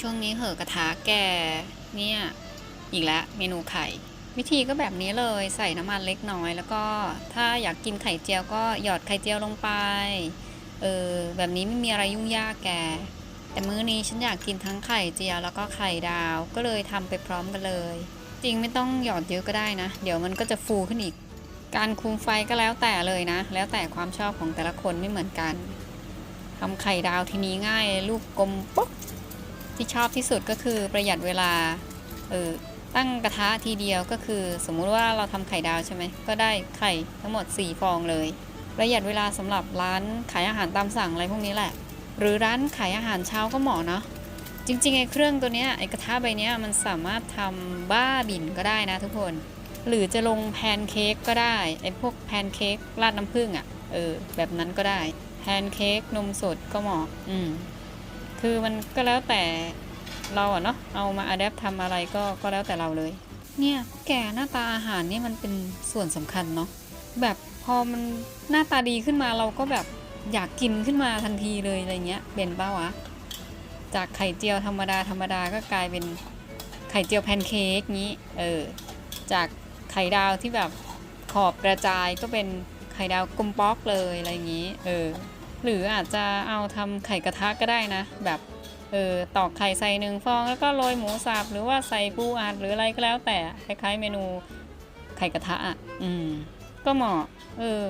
ช่วงนี้เหอะกระทะแกเนี่ยอีกแล้วเมนูไข่ วิธีก็แบบนี้เลยใส่น้ำมันเล็กน้อย แล้วก็ถ้าอยากกินไข่เจียวก็หยอดไข่เจียวลงไปเออแบบนี้ไม่มีอะไรยุ่งยากแก แต่มื้อนี้ฉันอยากกินทั้งไข่เจียวแล้วก็ไข่ดาวก็เลยทำไปพร้อมกันเลย จริงไม่ต้องหยอดเยอะก็ได้นะ เดี๋ยวมันก็จะฟูขึ้นอีก การคุมไฟก็แล้วแต่เลยนะ แล้วแต่ความชอบของแต่ละคนไม่เหมือนกันทำไข่ดาวทีนี้ง่าย ลูกกลมป๊อก ที่ชอบที่สุดก็คือประหยัดเวลาเออตั้งกระทะทีเดียวก็คือ สมมุติว่าเราทำไข่ดาวใช่ไหมก็ได้ไข่ทั้งหมด 4 ฟองเลย ประหยัดเวลาสำหรับร้านขายอาหารตามสั่งอะไรพวกนี้แหละ หรือร้านขายอาหารเช้าก็เหมาะเนาะจริงๆไอ้เครื่องตัวเนี้ยไอ้กระทะใบเนี้ยมันสามารถทำบ้าบินก็ได้นะทุกคน หรือจะลงแพนเค้กก็ได้ไอ้พวกแพนเค้กราดน้ำผึ้งอะ่ะเออแบบนั้นก็ได้แพนเค้กนมสดก็เหมาะอืม คือมันก็แล้วแต่เราอะเนาะเอามาอัดแอปทำอะไรก็ก็แล้วแต่เราเลย เนี่ยแก่หน้าตาอาหารนี่มันเป็นส่วนสำคัญเนาะแบบพอมันหน้าตาดีขึ้นมาเราก็แบบอยากกินขึ้นมาทันทีเลยอะไรเงี้ยเป็นป้าวะจากไข่เจียวธรรมดาธรรมดาก็กลายเป็นไข่เจียวแพนเค้กงี้เออจากไข่ดาวที่แบบขอบกระจายก็เป็นไข่ดาวกลมป๊อกเลยอะไรอย่างนี้ เออ หรืออาจจะเอาทำไข่กระทะก็ได้นะ แบบเออตอกไข่ใส่หนึ่งฟองแล้วก็โรยหมูสับหรือว่าใส่ปูอัดหรืออะไรก็แล้วแต่คล้ายๆเมนูไข่กระทะอะอืมก็เหมาะเออ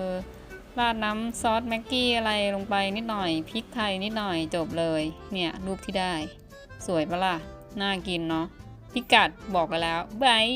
ราดน้ำซอสแม็กกี้อะไรลงไปนิดหน่อยพริกไทยนิดหน่อยจบเลยเนี่ยรูปที่ได้ สวยปะล่ะ น่ากินเนาะพิกัดบอกกันแล้วบาย